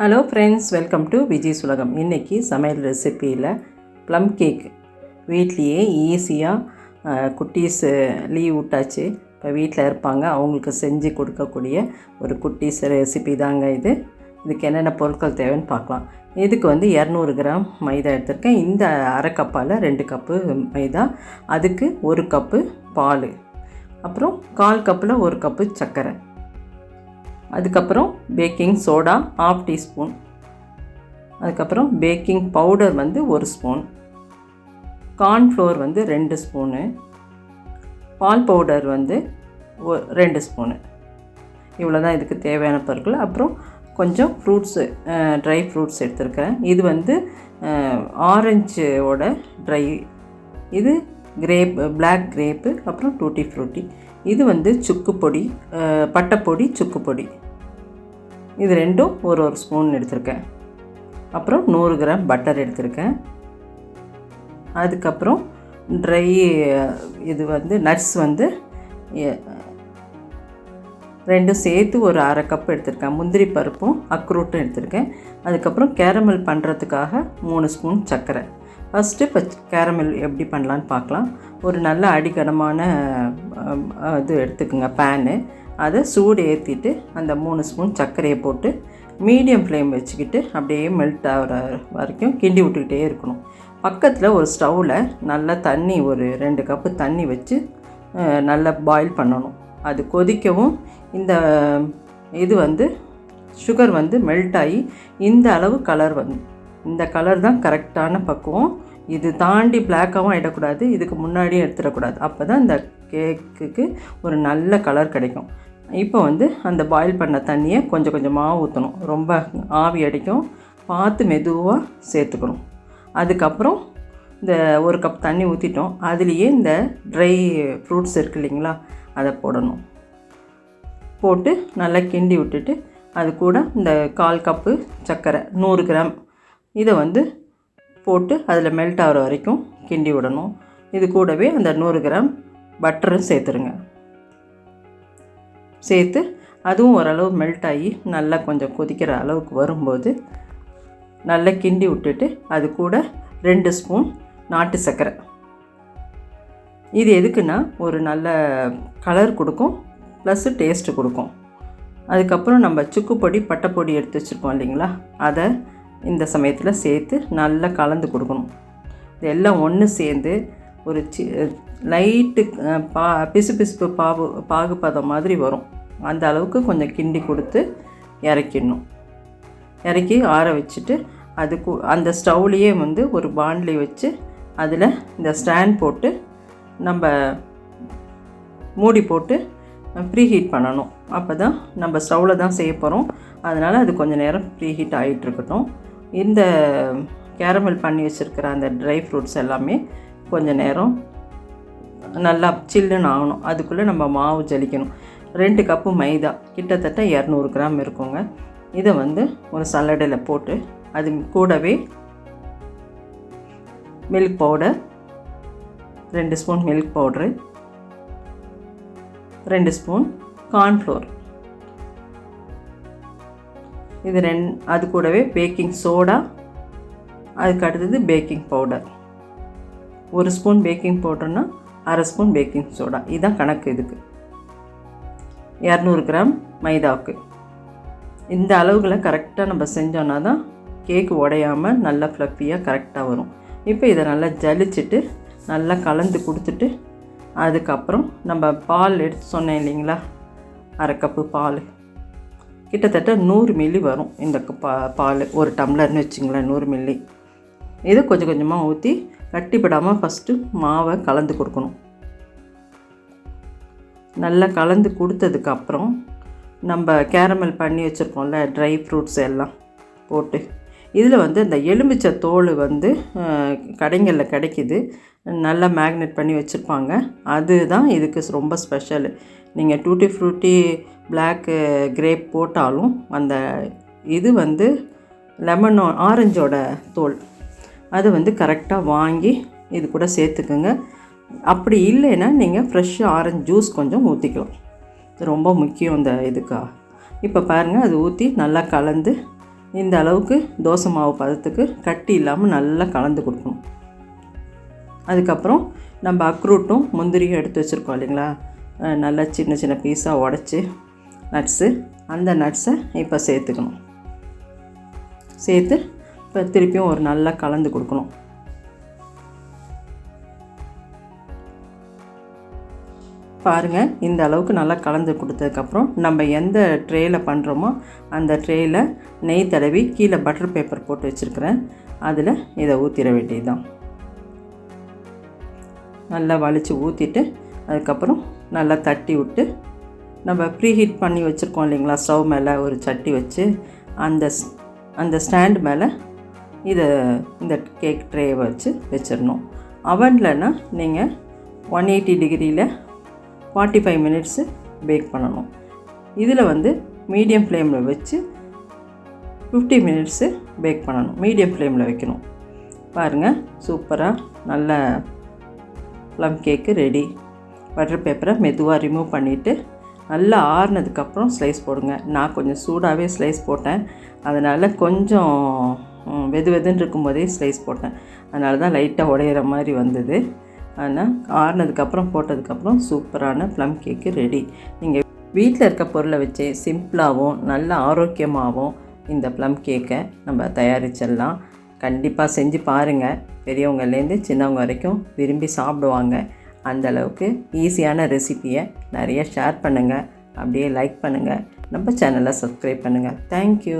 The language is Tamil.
Hello friends welcome to Vijay சுலகம் இன்றைக்கி சமையல் ரெசிப்பியில் ப்ளம் கேக் வீட்லேயே ஈஸியாக குட்டீஸ் லீவ் விட்டாச்சு. இப்போ வீட்டில் இருப்பாங்க. அவங்களுக்கு செஞ்சு கொடுக்கக்கூடிய ஒரு குட்டீஸ் ரெசிபி தாங்க இது. இதுக்கு என்னென்ன பொருட்கள் தேவைன்னு பார்க்கலாம். இதுக்கு வந்து இரநூறு கிராம் மைதா எடுத்திருக்கேன். இந்த அரை கப்பால் ரெண்டு கப்பு மைதா அதுக்கு ஒரு கப்பு பால். அப்புறம் கால் கப்பில் ஒரு கப்பு சர்க்கரை. அதுக்கப்புறம் பேக்கிங் சோடா ஆஃப் டீஸ்பூன் அதுக்கப்புறம் பேக்கிங் பவுடர் வந்து ஒரு ஸ்பூன் கார்ன்ஃப்ளோர் வந்து ரெண்டு ஸ்பூனு பால் பவுடர் வந்து ஒ- ரெண்டு ஸ்பூனு இவ்வளோ தான் இதுக்கு தேவையான பொருட்கள். அப்புறம் கொஞ்சம் ஃப்ரூட்ஸு ட்ரை ஃப்ரூட்ஸ் எடுத்திருக்கிறேன். இது வந்து ஆரஞ்சோட ட்ரை இது கிரேப் பிளாக் கிரேப்பு அப்புறம் டூட்டி ஃப்ரூட்டி இது வந்து சுக்கு பொடி பட்டைப்பொடி சுக்கு பொடி. இது ரெண்டும் ஒரு ஒரு ஸ்பூன் எடுத்திருக்கேன். அப்புறம் நூறு கிராம் பட்டர் எடுத்திருக்கேன். அதுக்கப்புறம் ட்ரை இது வந்து நட்ஸ் வந்து ரெண்டும் சேர்த்து ஒரு அரை கப் எடுத்திருக்கேன். முந்திரி பருப்பும் அக்ரூட்டும் எடுத்திருக்கேன். அதுக்கப்புறம் கேரமல் பண்ணுறதுக்காக மூணு ஸ்பூன் சர்க்கரை. ஃபஸ்ட்டு இப்போ கேரமல் எப்படி பண்ணலான்னு பார்க்கலாம். ஒரு நல்ல அடிக்கனமான இது எடுத்துக்கோங்க பேனு அதை சூடு ஏற்றிட்டு அந்த மூணு ஸ்பூன் சர்க்கரையை போட்டு மீடியம் ஃப்ளேம் வச்சுக்கிட்டு அப்படியே மெல்ட் ஆகிற வரைக்கும் கிண்டி விட்டுக்கிட்டே இருக்கணும். பக்கத்தில் ஒரு ஸ்டவ்வில் நல்லா தண்ணி ஒரு ரெண்டு கப்பு தண்ணி வச்சு நல்லா பாயில் பண்ணணும். அது கொதிக்கவும் இந்த இது வந்து சுகர் வந்து மெல்ட் ஆகி இந்த அளவு கலர் வந்து இந்த கலர் தான் கரெக்டான பக்குவம். இது தாண்டி பிளாக்காகவும் ஆகிடக்கூடாது இதுக்கு முன்னாடியும் எடுத்துடக்கூடாது. அப்போ தான் இந்த கேக்குக்கு ஒரு நல்ல கலர் கிடைக்கும். இப்போ வந்து அந்த பாயில் பண்ண தண்ணியை கொஞ்சம் கொஞ்சமாக ஊற்றணும் ரொம்ப ஆவி அடிக்கும். பார்த்து மெதுவாக சேர்த்துக்கணும். அதுக்கப்புறம் இந்த ஒரு கப் தண்ணி ஊற்றிட்டோம் அதுலேயே இந்த ட்ரை ஃப்ரூட்ஸ் இருக்கு இல்லைங்களா அதை போடணும். போட்டு நல்லா கிண்டி விட்டுட்டு அது கூட இந்த கால் கப்பு சர்க்கரை நூறு கிராம். இதை வந்து போட்டு அதில் மெல்ட் ஆகிற வரைக்கும் கிண்டி விடணும். இது கூடவே அந்த நூறு கிராம் பட்டரும் சேர்த்துருங்க. சேர்த்து அதுவும் ஓரளவு மெல்ட் ஆகி நல்லா கொஞ்சம் கொதிக்கிற அளவுக்கு வரும்போது நல்லா கிண்டி விட்டுட்டு அது கூட ரெண்டு ஸ்பூன் நாட்டு சர்க்கரை. இது எதுக்குன்னா ஒரு நல்ல கலர் கொடுக்கும் ப்ளஸ்ஸு டேஸ்ட்டு கொடுக்கும். அதுக்கப்புறம் நம்ம சுக்கு பொடி பட்டைப்பொடி எடுத்து வச்சுருக்கோம் இல்லைங்களா? அதை இந்த சமயத்தில் சேர்த்து நல்லா கலந்து கொடுக்கணும். இது எல்லாம் ஒன்று சேர்ந்து ஒரு சி லைட்டு பா பிசு பிசுப்பு பாவு பாகுபதம் மாதிரி வரும். அந்த அளவுக்கு கொஞ்சம் கிண்டி கொடுத்து இறக்கிடணும். இறக்கி ஆற வச்சுட்டு அதுக்கு அந்த ஸ்டவ்லேயே வந்து ஒரு பாண்ட்லி வச்சு அதில் இந்த ஸ்டாண்ட் போட்டு நம்ம மூடி போட்டு ப்ரீ ஹீட் பண்ணணும். அப்போ தான் நம்ம ஸ்டவ்வில் தான் செய்ய போகிறோம் அதனால் அது கொஞ்சம் நேரம் ப்ரீ ஹீட் ஆகிட்டு இருக்கட்டும். இந்த கேரமல் பண்ணி வச்சுருக்கிற அந்த ட்ரை ஃப்ரூட்ஸ் எல்லாமே கொஞ்சம் நேரம். நல்லா சில்லுன்னு ஆகணும். அதுக்குள்ளே நம்ம மாவு ஜலிக்கணும். ரெண்டு கப்பு மைதா கிட்டத்தட்ட இரநூறு கிராம் இருக்குங்க. இதை வந்து ஒரு சல்லடையில் போட்டு அது கூடவே மில்க் பவுடர் ரெண்டு ஸ்பூன் மில்க் பவுட்ரு ரெண்டு ஸ்பூன் கார்ன்ஃப்ளோர் இது ரெண் அது கூடவே பேக்கிங் சோடா அதுக்கு அடுத்தது பேக்கிங் பவுடர் ஒரு ஸ்பூன் பேக்கிங் பவுடர்னா அரை ஸ்பூன் பேக்கிங் சோடா. இதுதான் கணக்கு இதுக்கு. இரநூறு கிராம் மைதாவுக்கு இந்த அளவுகளை கரெக்டாக நம்ம செஞ்சோன்னா தான் கேக்கு உடையாமல் நல்லா ஃப்ளஃபியாக கரெக்டாக வரும். இப்போ இதை நல்லா ஜலிச்சுட்டு நல்லா கலந்து கொடுத்துட்டு அதுக்கப்புறம் நம்ம பால் எடுத்து சொன்னேன் இல்லைங்களா? அரை கப்பு பால். கிட்டத்தட்ட நூறு மில்லி வரும் இந்த பா பால். ஒரு டம்ளர்னு வச்சுங்களேன் நூறு மில்லி இதை கொஞ்சம் கொஞ்சமாக ஊற்றி கட்டிப்படாமல் ஃபஸ்ட்டு மாவை கலந்து கொடுக்கணும். நல்லா கலந்து கொடுத்ததுக்கப்புறம் நம்ம கேரமல் பண்ணி வச்சுருக்கோம்ல ட்ரை ஃப்ரூட்ஸ் எல்லாம் போட்டு. இதில் வந்து இந்த எலுமிச்சை தோல் வந்து கடைங்களில் கிடைக்கிது. நல்லா மேக்னெட் பண்ணி வச்சுருப்பாங்க. அதுதான் இதுக்கு ரொம்ப ஸ்பெஷல் நீங்கள் டூட்டி ஃப்ரூட்டி பிளாக் கிரேப் போட்டாலும் அந்த இது வந்து லெமனோ ஆரஞ்சோட தோல். அது வந்து கரெக்டாக வாங்கி இது கூட சேர்த்துக்குங்க. அப்படி இல்லைன்னா நீங்கள் ஃப்ரெஷ் ஆரஞ்சு ஜூஸ் கொஞ்சம் ஊற்றிக்கலாம் ரொம்ப முக்கியம் இந்த இதுக்கா. இப்போ பாருங்கள் அது ஊற்றி நல்லா கலந்து இந்த அளவுக்கு தோசை மாவு பதத்துக்கு கட்டி இல்லாமல் நல்லா கலந்து கொடுக்கணும். அதுக்கப்புறம் நம்ம அக்ரூட்டும் முந்திரியும் எடுத்து வச்சுருக்கோம் இல்லைங்களா? நல்லா சின்ன சின்ன பீஸாக உடச்சி நட்ஸு அந்த நட்ஸை இப்போ சேர்த்துக்கணும். சேர்த்து இப்போ திருப்பியும் ஒரு நல்லா கலந்து கொடுக்கணும். பாருங்கள் இந்த அளவுக்கு நல்லா கலந்து கொடுத்ததுக்கப்புறம் நம்ம எந்த ட்ரேயில் பண்ணுறோமோ அந்த ட்ரேயில் நெய் தடவி கீழே பட்டர் பேப்பர் போட்டு வச்சுருக்கிறேன். அதில் இதை ஊற்றிட வேண்டியதுதான். நல்லா வலித்து ஊற்றிட்டு அதுக்கப்புறம் நல்லா தட்டி விட்டு நம்ம ப்ரீஹீட் பண்ணி வச்சுருக்கோம் இல்லைங்களா ஸ்டவ் மேலே ஒரு சட்டி வச்சு அந்த ஸ்- அந்த ஸ்டாண்ட் மேலே இதை இந்த கேக் ட்ரேயை வச்சு வச்சிடணும். அவன்லன்னா நீங்கள் ஒன் எயிட்டி டிகிரியில் ஃபார்ட்டி ஃபைவ் மினிட்ஸு பேக் பண்ணணும். இதில் வந்து மீடியம் ஃப்ளேமில் வச்சு ஃபிஃப்டி மினிட்ஸு பேக் பண்ணணும். மீடியம் ஃப்ளேமில் வைக்கணும். பாருங்கள் சூப்பராக நல்ல ப்ளம் கேக்கு ரெடி பட்டர் பேப்பரை மெதுவாக ரிமூவ் பண்ணிவிட்டு நல்லா ஆறுனதுக்கப்புறம் ஸ்லைஸ் போடுங்க. நான் கொஞ்சம் சூடாகவே ஸ்லைஸ் போட்டேன். அதனால் கொஞ்சம் வெது வெதுன்னு இருக்கும்போதே ஸ்லைஸ் போட்டேன். அதனால தான் லைட்டாக உடையிற மாதிரி வந்தது. ஆனால் ஆறுனதுக்கப்புறம் போட்டதுக்கப்புறம் சூப்பரான ப்ளம் கேக்கு ரெடி நீங்கள் வீட்டில் இருக்க பொருளை வச்சு சிம்பிளாகவும் நல்ல ஆரோக்கியமாகவும் இந்த ப்ளம் கேக்கை நம்ம தயாரிச்சிடலாம். கண்டிப்பாக செஞ்சு பாருங்கள் பெரியவங்கள்லேருந்து சின்னவங்க வரைக்கும் விரும்பி சாப்பிடுவாங்க. அந்த அளவுக்கு ஈஸியான ரெசிபியை நிறைய ஷேர் பண்ணுங்கள் அப்படியே லைக் பண்ணுங்கள் நம்ம சேனலை சப்ஸ்கிரைப் பண்ணுங்கள் தேங்க்யூ